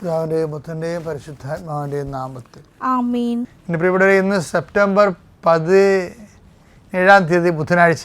പിതാവിന്റെയും പുത്രന്റെയും പരിശുദ്ധാത്മാവിന്റെയും നാമത്തിൽ. ആമീൻ. ഇനി പ്രിയപ്പെട്ടവരെ ഇന്ന് സെപ്റ്റംബർ പതിനേഴാം തീയതി ബുധനാഴ്ച.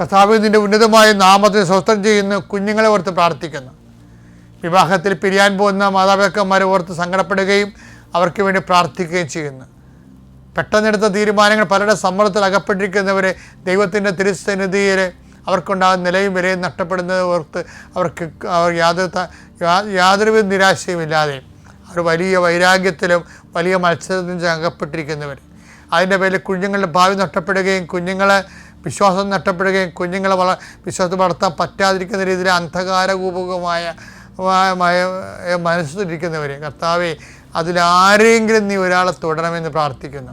കർത്താവ് നിന്റെ ഉന്നതമായ നാമത്തെ സ്വസ്ഥം ചെയ്യുന്ന കുഞ്ഞുങ്ങളെ ഓർത്ത് പ്രാർത്ഥിക്കുന്നു. വിവാഹത്തിൽ പിരിയാൻ പോകുന്ന മാതാപിതാക്കന്മാരെ ഓർത്ത് സങ്കടപ്പെടുകയും അവർക്ക് വേണ്ടി പ്രാർത്ഥിക്കുകയും ചെയ്യുന്നു. പെട്ടെന്നെടുത്ത തീരുമാനങ്ങൾ പലരുടെ സമ്മർദ്ദത്തിൽ അകപ്പെട്ടിരിക്കുന്നവരെ ദൈവത്തിന്റെ തിരുസന്നിധിയിൽ അവർക്കുണ്ടാകുന്ന നിലയും വിലയും നഷ്ടപ്പെടുന്നത് ഓർത്ത് അവർക്ക് അവർ യാതൊരു യാതൊരുവിധ നിരാശയും ഇല്ലാതെ അവർ വലിയ വൈരാഗ്യത്തിലും വലിയ മത്സരത്തിലും അകപ്പെട്ടിരിക്കുന്നവർ. അതിന്റെ പേരിൽ കുഞ്ഞുങ്ങളുടെ ഭാവി നഷ്ടപ്പെടുകയും കുഞ്ഞുങ്ങളെ വിശ്വാസം നഷ്ടപ്പെടുകയും കുഞ്ഞുങ്ങളെ വള വിശ്വാസത്തിൽ വളർത്താൻ പറ്റാതിരിക്കുന്ന രീതിയിൽ അന്ധകാരകൂപകമായ മായ- മായ- മനസ്സിലിരിക്കുന്നവർ കർത്താവെ അതിലാരെങ്കിലും നീ ഒരാളെ തുടരണമെന്ന് പ്രാർത്ഥിക്കുന്നു.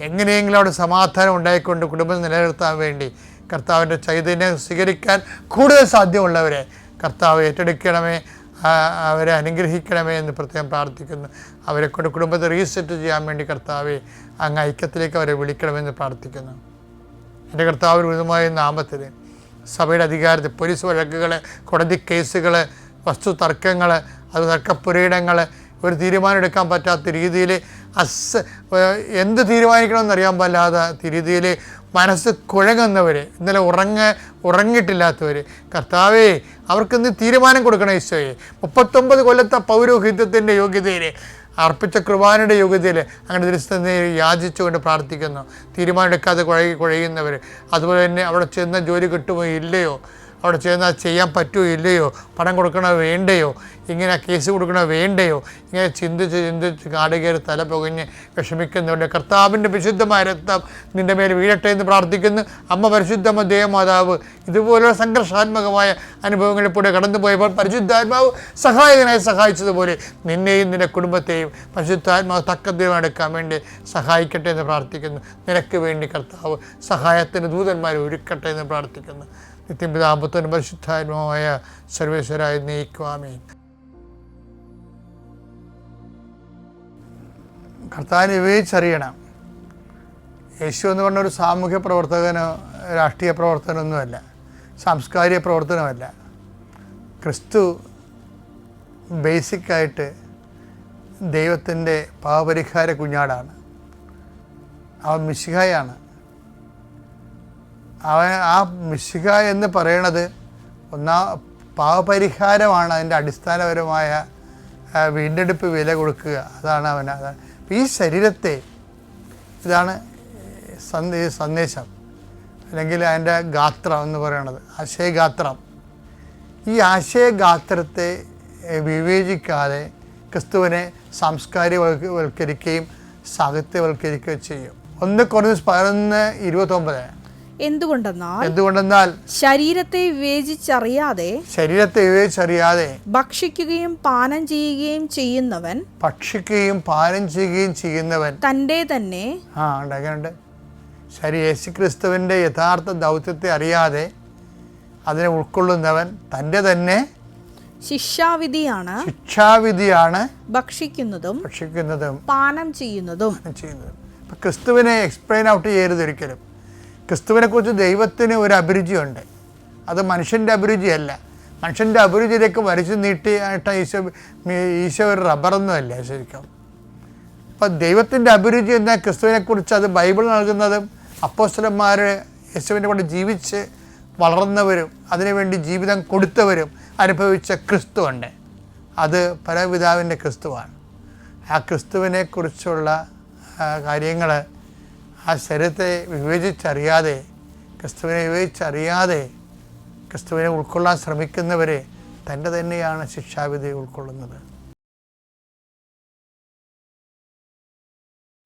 എങ്ങനെയെങ്കിലും അവിടെ സമാധാനം ഉണ്ടായിക്കൊണ്ട് കുടുംബം നിലനിർത്താൻ വേണ്ടി കർത്താവിന്റെ ചൈതന്യം സ്വീകരിക്കാൻ കൂടുതൽ സാധ്യമുള്ളവരെ കർത്താവ് ഏറ്റെടുക്കണമേ അവരെ അനുഗ്രഹിക്കണമേ എന്ന് പ്രത്യേകം പ്രാർത്ഥിക്കുന്നു. അവരെ കൊണ്ട് കുടുംബത്തെ റീസെറ്റ് ചെയ്യാൻ വേണ്ടി കർത്താവെ അങ്ങ് ഐക്യത്തിലേക്ക് അവരെ വിളിക്കണമെന്ന് പ്രാർത്ഥിക്കുന്നു. എന്റെ കർത്താവിന് ഉചിതമായ നാമത്തിന് സഭയുടെ അധികാരത്തിൽ പോലീസ് വഴക്കുകൾ കോടതി കേസുകൾ വസ്തു തർക്കങ്ങൾ അത് തർക്കപ്പുരയിടങ്ങൾ ഒരു തീരുമാനം എടുക്കാൻ പറ്റാത്ത രീതിയിൽ അസ് എന്ത് തീരുമാനിക്കണമെന്ന് അറിയാൻ പാടില്ലാത്ത രീതിയിൽ മനസ്സ് കുഴങ്ങുന്നവർ ഇന്നലെ ഉറങ്ങ ഉറങ്ങിയിട്ടില്ലാത്തവർ കർത്താവേ അവർക്കിന്ന് തീരുമാനം കൊടുക്കണം ഈശോയെ. മുപ്പത്തൊമ്പത് കൊല്ലത്തെ പൗരോഹിത്യത്തിന്റെ യോഗ്യതയിൽ അർപ്പിച്ച കുർബാനയുടെ യോഗ്യതയിൽ അങ്ങനെ ദൃശ്യം യാചിച്ചുകൊണ്ട് പ്രാർത്ഥിക്കുന്നു. തീരുമാനമെടുക്കാതെ കുഴകി കുഴയുന്നവർ അതുപോലെ തന്നെ അവിടെ ചെന്ന ജോലി കിട്ടുമോ ഇല്ലയോ? അവിടെ ചെന്നാൽ ചെയ്യാൻ പറ്റുമോ ഇല്ലയോ? പണം കൊടുക്കണ വേണ്ടയോ? ഇങ്ങനെ കേസ് കൊടുക്കണ വേണ്ടയോ? ഇങ്ങനെ ചിന്തിച്ച് ചിന്തിച്ച് കാടുകയറി തല പുകഞ്ഞ് വിഷമിക്കുന്നവരുടെ കർത്താവിന്റെ വിശുദ്ധമായ രക്തം നിന്റെ മേൽ വീഴട്ടെ എന്ന് പ്രാർത്ഥിക്കുന്നു. അമ്മ പരിശുദ്ധമ്മ ദേവമാതാവ് ഇതുപോലുള്ള സംഘർഷാത്മകമായ അനുഭവങ്ങളിലൂടെ കടന്നു പോയപ്പോൾ പരിശുദ്ധാത്മാവ് സഹായകനായി സഹായിച്ചതുപോലെ നിന്നെയും നിന്റെ കുടുംബത്തെയും പരിശുദ്ധാത്മാവ് തക്കദ്രവം എടുക്കാൻ വേണ്ടി സഹായിക്കട്ടെ എന്ന് പ്രാർത്ഥിക്കുന്നു. നിനക്ക് വേണ്ടി കർത്താവ് സഹായത്തിന് ദൂതന്മാരെ ഒരുക്കട്ടെ എന്ന് പ്രാർത്ഥിക്കുന്നു. നിത്യപിതാപത്വനും പരിശുദ്ധാത്മാവായ സർവേശ്വരായി നീക്കുവാമേ കർത്താവിനെ വിവേചിച്ചറിയണം. യേശു എന്ന് പറഞ്ഞ ഒരു സാമൂഹ്യ പ്രവർത്തകനോ രാഷ്ട്രീയ പ്രവർത്തനമൊന്നുമല്ല സാംസ്കാരിക പ്രവർത്തനമല്ല. ക്രിസ്തു ബേസിക്കായിട്ട് ദൈവത്തിന്റെ പാവപരിഹാര കുഞ്ഞാടാണ്. അവൻ മിശിഹായാണ്. അവൻ ആ മിശിക എന്ന് പറയണത് ഒന്നാ പാവപരിഹാരമാണ് അതിന്റെ അടിസ്ഥാനപരമായ വീണ്ടെടുപ്പ് വില കൊടുക്കുക. അതാണ് അവൻ അതാണ്. ഈ ശരീരത്തെ ഇതാണ് സന്ദേ സന്ദേശം. അല്ലെങ്കിൽ അതിന്റെ ഗാത്രം എന്ന് പറയണത് ആശയഗാത്രം. ഈ ആശയഗാത്രത്തെ വിവേചിക്കാതെ ക്രിസ്തുവിനെ സാംസ്കാരികവൽക്കരിക്കുകയും സാഹിത്യവൽക്കരിക്കുകയും ചെയ്യും. ഒന്ന് കുറഞ്ഞ് പതിനൊന്ന് ഇരുപത്തൊമ്പത്. എന്തുകൊണ്ടെന്നാൽ എന്തുകൊണ്ടെന്നാൽ ശരീരത്തെ വിവേചിച്ചറിയാതെ ശരീരത്തെ വിവേചിച്ചറിയാതെ ഭക്ഷിക്കുകയും പാനം ചെയ്യുകയും ചെയ്യുന്നവൻ ഭക്ഷിക്കുകയും പാനം ചെയ്യുകയും ചെയ്യുന്നവൻ തന്റെ തന്നെ ആ ഉണ്ട് അങ്ങനെയുണ്ട്. ശരി യേശുക്രിസ്തുവിന്റെ യഥാർത്ഥ ദൗത്യത്തെ അറിയാതെ അതിനെ ഉൾക്കൊള്ളുന്നവൻ തന്റെ തന്നെ ശിക്ഷാവിധിയാണ് ശിക്ഷാവിധിയാണ് ഭക്ഷിക്കുന്നതും ഭക്ഷിക്കുന്നതും പാനം ചെയ്യുന്നതും. ചെയ്യുന്നതും. ക്രിസ്തുവിനെ എക്സ്പ്ലെയിൻ ഔട്ട് ചെയ്യരുത് ഒരിക്കലും. ക്രിസ്തുവിനെ കുറിച്ച് ദൈവത്തിന് ഒരു അഭിരുചിയുണ്ട്. അത് മനുഷ്യന്റെ അഭിരുചിയല്ല. മനുഷ്യന്റെ അഭിരുചിയിലേക്ക് വരച്ചു നീട്ടിയായിട്ട് ഈശോ ഈശോ ഒരു റബ്ബറൊന്നുമല്ല ശരിക്കും. അപ്പം ദൈവത്തിന്റെ അഭിരുചി എന്ന ക്രിസ്തുവിനെ കുറിച്ച് അത് ബൈബിൾ നൽകുന്നതും അപ്പോസ്റ്റലന്മാർ യേശുവിനെ കൊണ്ട് ജീവിച്ച് വളർന്നവരും അതിനുവേണ്ടി ജീവിതം കൊടുത്തവരും അനുഭവിച്ച ക്രിസ്തുവുണ്ട് അത് പരപിതാവിന്റെ ക്രിസ്തുവാണ്. ആ ക്രിസ്തുവിനെക്കുറിച്ചുള്ള കാര്യങ്ങൾ ആ ശരീരത്തെ വിവേചിച്ചറിയാതെ ക്രിസ്തുവിനെ വിവേചിച്ചറിയാതെ ക്രിസ്തുവിനെ ഉൾക്കൊള്ളാൻ ശ്രമിക്കുന്നവരെ തന്റെ തന്നെയാണ് ശിക്ഷാവിധി ഉൾക്കൊള്ളുന്നത്.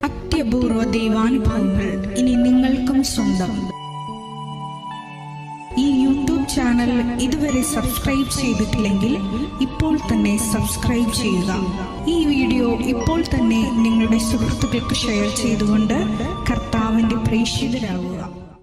അത്യപൂർവ ദൈവാനുഭവങ്ങൾ ഇനി നിങ്ങൾക്കും സ്വന്തം. ഈ യൂട്യൂബ് ചാനൽ ഇതുവരെ സബ്സ്ക്രൈബ് ചെയ്തിട്ടില്ലെങ്കിൽ ഇപ്പോൾ തന്നെ സബ്സ്ക്രൈബ് ചെയ്യുക. ഈ വീഡിയോ ഇപ്പോൾ തന്നെ നിങ്ങളുടെ സുഹൃത്തുക്കൾക്ക് ഷെയർ ചെയ്തുകൊണ്ട് പ്രേക്ഷിതരാകുക